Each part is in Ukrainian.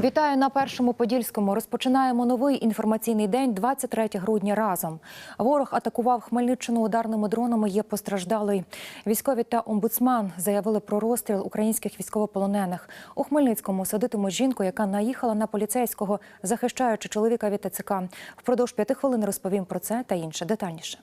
Вітаю на першому подільському. Розпочинаємо новий інформаційний день 23 грудня. Разом ворог атакував Хмельниччину ударними дронами. Є постраждалий. Військові та омбудсман заявили про розстріл українських військовополонених. У Хмельницькому садитимуть жінку, яка наїхала на поліцейського, захищаючи чоловіка від ТЦК. Впродовж п'яти хвилин розповім про це та інше детальніше.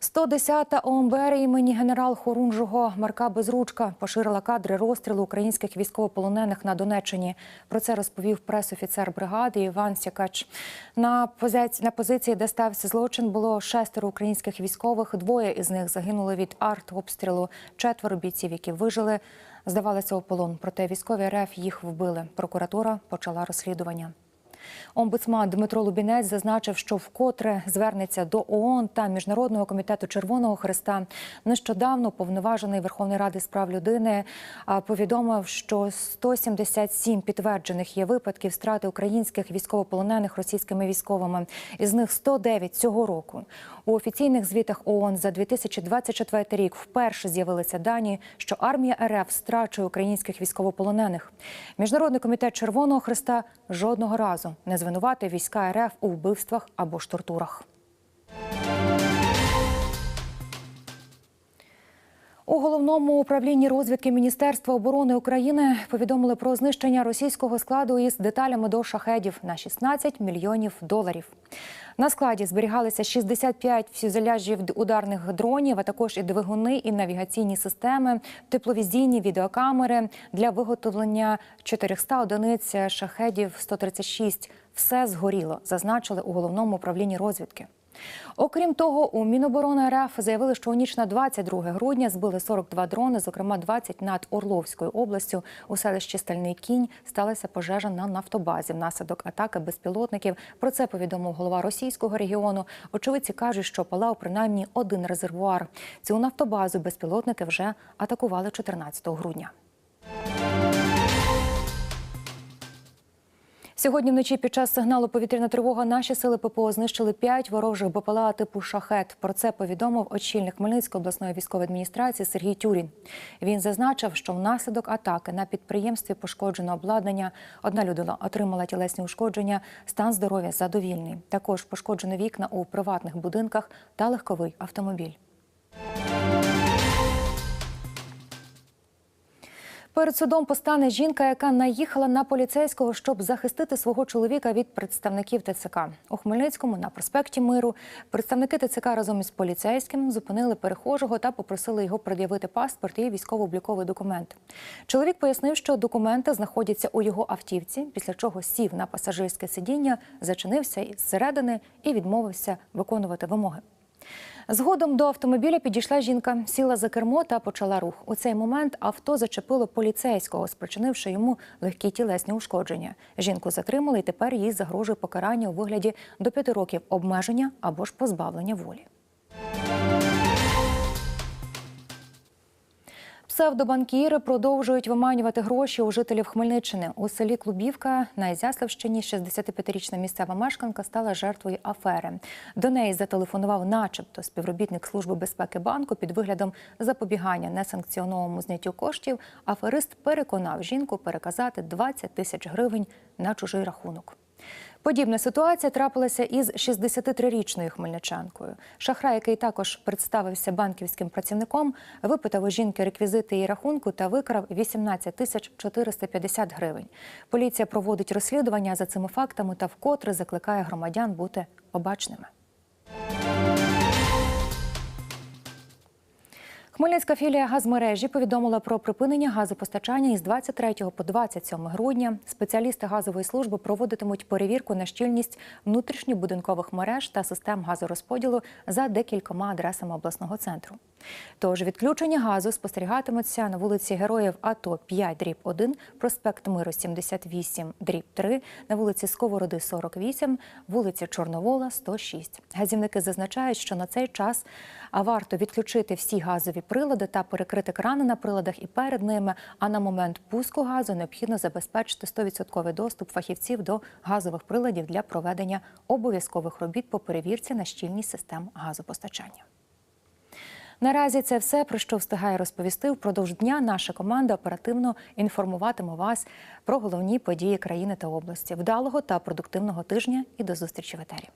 110-та ОМБР імені генерал Хорунжого Марка Безручка поширила кадри розстрілу українських військовополонених на Донеччині. Про це розповів прес-офіцер бригади Іван Сякач. На позиції, на позиції, де стався злочин, було шестеро українських військових. Двоє із них загинули від артобстрілу. Четверо бійців, які вижили, здавалися у полон. Проте військові РФ їх вбили. Прокуратура почала розслідування. Омбудсман Дмитро Лубінець зазначив, що вкотре звернеться до ООН та Міжнародного комітету Червоного Христа. Нещодавно повноважений Верховної Ради з прав людини повідомив, що 177 підтверджених є випадків страти українських військовополонених російськими військовими. Із них 109 цього року. У офіційних звітах ООН за 2024 рік вперше з'явилися дані, що армія РФ страчує українських військовополонених. Міжнародний комітет Червоного Христа жодного разу не звинувати війська РФ у вбивствах або ж тортурах. У головному управлінні розвідки Міністерства оборони України повідомили про знищення російського складу із деталями до шахедів на 16 мільйонів доларів. На складі зберігалися 65 фюзеляжів ударних дронів, а також і двигуни, і навігаційні системи, тепловізійні відеокамери для виготовлення 400 одиниць шахедів 136. Все згоріло, зазначили у головному управлінні розвідки. Окрім того, у Міноборони РФ заявили, що у ніч на 22 грудня збили 42 дрони, зокрема 20 над Орловською областю. У селищі Стальний кінь сталася пожежа на нафтобазі внаслідок атаки безпілотників. Про це повідомив голова російського регіону. Очевидці кажуть, що палав принаймні один резервуар. Цю нафтобазу безпілотники вже атакували 14 грудня. Сьогодні вночі під час сигналу повітряна тривога наші сили ППО знищили п'ять ворожих БПЛА типу шахет. Про це повідомив очільник Хмельницької обласної військової адміністрації Сергій Тюрін. Він зазначив, що внаслідок атаки на підприємстві пошкоджено обладнання. Одна людина отримала тілесні ушкодження, стан здоров'я задовільний. Також пошкоджено вікна у приватних будинках та легковий автомобіль. Перед судом постане жінка, яка наїхала на поліцейського, щоб захистити свого чоловіка від представників ТЦК. У Хмельницькому на проспекті Миру представники ТЦК разом із поліцейським зупинили перехожого та попросили його пред'явити паспорт і військово-обліковий документ. Чоловік пояснив, що документи знаходяться у його автівці, після чого сів на пасажирське сидіння, зачинився зсередини і відмовився виконувати вимоги. Згодом до автомобіля підійшла жінка, сіла за кермо та почала рух. У цей момент авто зачепило поліцейського, спричинивши йому легкі тілесні ушкодження. Жінку затримали, і тепер їй загрожує покарання у вигляді до п'яти років обмеження або ж позбавлення волі. Псевдобанкіри продовжують виманювати гроші у жителів Хмельниччини. У селі Клубівка на Ізяславщині 65-річна місцева мешканка стала жертвою афери. До неї зателефонував, начебто, співробітник служби безпеки банку під виглядом запобігання несанкціонованому зняттю коштів. Аферист переконав жінку переказати 20 тисяч гривень на чужий рахунок. Подібна ситуація трапилася із 63-річною хмельничанкою. Шахрай, який також представився банківським працівником, випитав у жінки реквізити її рахунку та викрав 18 тисяч 450 гривень. Поліція проводить розслідування за цими фактами та вкотре закликає громадян бути обачними. Хмельницька філія газмережі повідомила про припинення газопостачання із 23 по 27 грудня. Спеціалісти газової служби проводитимуть перевірку на щільність внутрішньобудинкових мереж та систем газорозподілу за декількома адресами обласного центру. Тож відключення газу спостерігатимуться на вулиці Героїв АТО 5 дріб 1, проспект Миру 78 дріб 3, на вулиці Сковороди 48, вулиці Чорновола 106. Газівники зазначають, що на цей час варто відключити всі газові прилади та перекрити крани на приладах і перед ними. А на момент пуску газу необхідно забезпечити 100% доступ фахівців до газових приладів для проведення обов'язкових робіт по перевірці на щільність систем газопостачання. Наразі це все про що встигає розповісти. Впродовж дня наша команда оперативно інформуватиме вас про головні події країни та області. Вдалого та продуктивного тижня і до зустрічі в етері.